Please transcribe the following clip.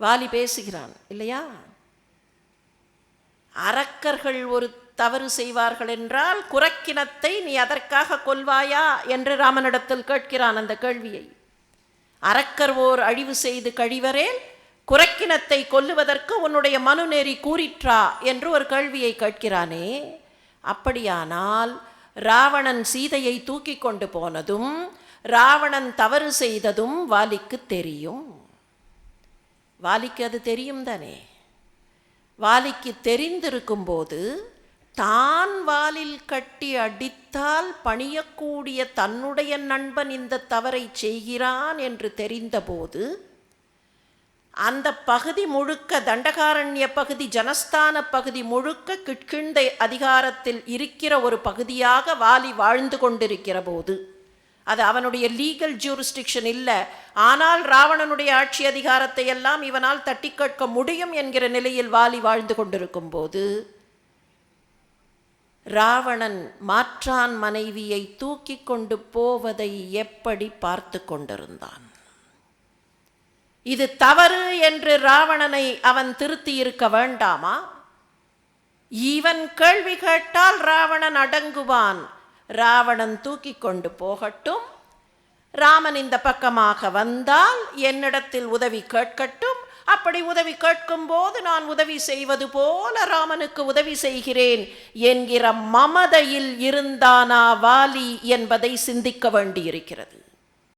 வாலி பேசுகிறான் இல்லையா? அரக்கர்கள் ஒரு தவறு செய்வார்கள் என்றால் குரக்கினத்தை நீ அதற்காக கொல்வாயா? என்று ராமனிடத்தில் கேட்கிறான் அந்த கேள்வியை. அரக்கர் ஓர் அழிவு செய்து கழிவரேன் குரக்கினத்தை கொல்லுவதற்கு உன்னுடைய மனுநெறி கூறிற்றா? என்று ஒரு கேள்வியை கேட்கிறானே. அப்படியானால் ராவணன் சீதையை தூக்கி கொண்டு போனதும் ராவணன் தவறு செய்ததும் வாலிக்கு தெரியும். வாலிக்கு அது தெரியும் தானே? வாலிக்கு தெரிந்திருக்கும் போது தான் வாலில் கட்டி அடித்தால் பணியக்கூடிய தன்னுடைய நண்பன் இந்த தவறை செய்கிறான் என்று தெரிந்தபோது அந்த பகுதி முழுக்க தண்டகாரண்ய பகுதி ஜனஸ்தான பகுதி முழுக்க கிட்கிண்ட அதிகாரத்தில் இருக்கிற ஒரு பகுதியாக வாலி வாழ்ந்து கொண்டிருக்கிற போது அது அவனுடைய லீகல் ஜூரிஸ்டிக்ஷன் இல்லை. ஆனால் ராவணனுடைய ஆட்சி அதிகாரத்தை எல்லாம் இவனால் தட்டி கேட்க முடியும் என்கிற நிலையில் வாலி வாழ்ந்து கொண்டிருக்கும் போது ராவணன் மாற்றான் மனைவியை தூக்கி கொண்டு போவதை எப்படி பார்த்து கொண்டிருந்தான்? இது தவறு என்று ராவணனை அவன் திருத்தி இருக்க வேண்டாமா? இவன் கேள்வி கேட்டால் ராவணன் அடங்குவான். ராவணன் தூக்கி கொண்டு போகட்டும். ராமன் இந்த பக்கமாக வந்தால் என்னிடத்தில் உதவி கேட்கட்டும். அப்படி உதவி கேட்கும்போது நான் உதவி செய்வது போல ராமனுக்கு உதவி செய்கிறேன் என்கிற மமதையில் இருந்தானா வாலி என்பதை சிந்திக்க வேண்டியிருக்கிறது.